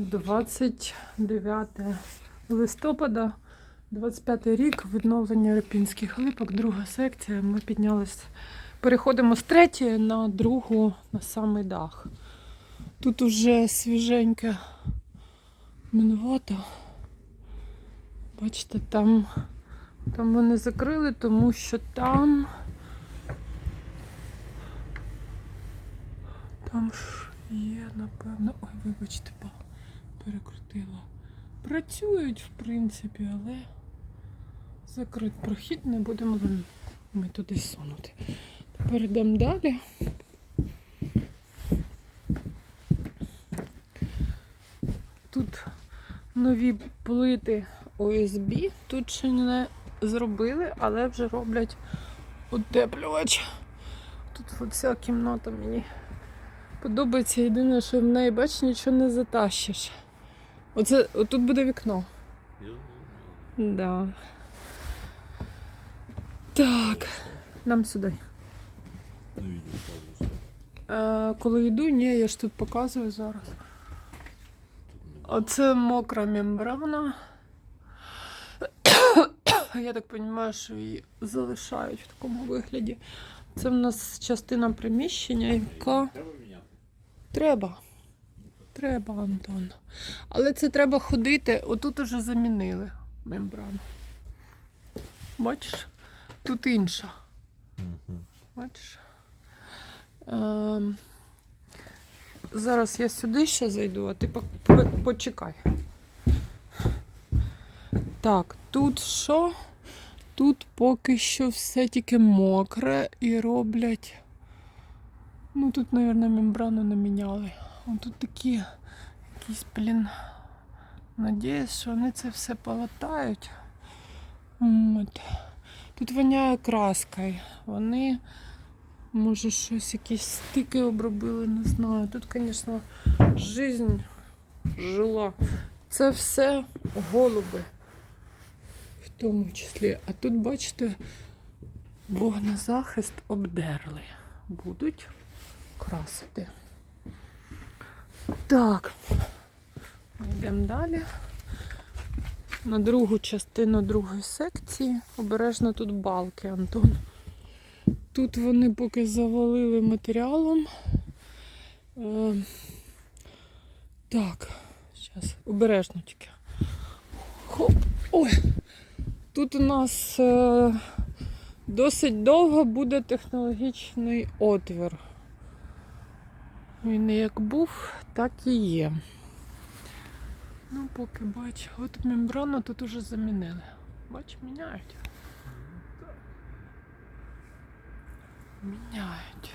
29 листопада, 25 рік, відновлення Репінських липок, друга секція. Ми піднялись, переходимо з третьої на другу на самий дах. Тут уже свіженьке минувато. Бачите, там, там вони закрили, тому що там. Там ж є, напевно. Ой, вибачте, па- перекрутила. Працюють, в принципі, але закрит прохід, не будемо ми туди сунути. Тепер йдемо далі. Тут нові плити ОСБ. Тут ще не зробили, але вже роблять утеплювач. Тут оця кімната мені подобається. Єдине, що в неї, бач, нічого не затащиш. Оце, отут буде вікно. Да. Так, нам сюди. Е, коли йду, ні, я ж тут показую зараз. Оце мокра мембрана. Я так розумію, що її залишають в такому вигляді. Це в нас частина приміщення, яка. Треба. Треба, Антон. Але це треба ходити. Отут уже замінили мембрану. Бачиш? Тут інша. Бачиш? Ем, зараз я сюди ще зайду, а ти по- по- почекай. Так, тут що? Тут поки що все тільки мокре і роблять. Ну тут, мабуть, мембрану не міняли. Тут такі якісь, блін. Надіюсь, що вони це все полатають. От. Тут воняє краскою. Вони, може, щось, якісь стики обробили, не знаю. Тут, звісно, жизнь жила. Це все голуби. В тому числі. А тут, бачите, вогнезахист обдерли. Будуть красити. Так, йдемо далі. На другу частину другої секції. Обережно тут балки, Антон. Тут вони поки завалили матеріалом. Е, так, зараз, обережно тільки. Хоп. Ой. Тут у нас е, досить довго буде технологічний отвір. Він як був, так і є. Ну, поки бач, от мембрану тут уже замінили. Бач, міняють. Міняють.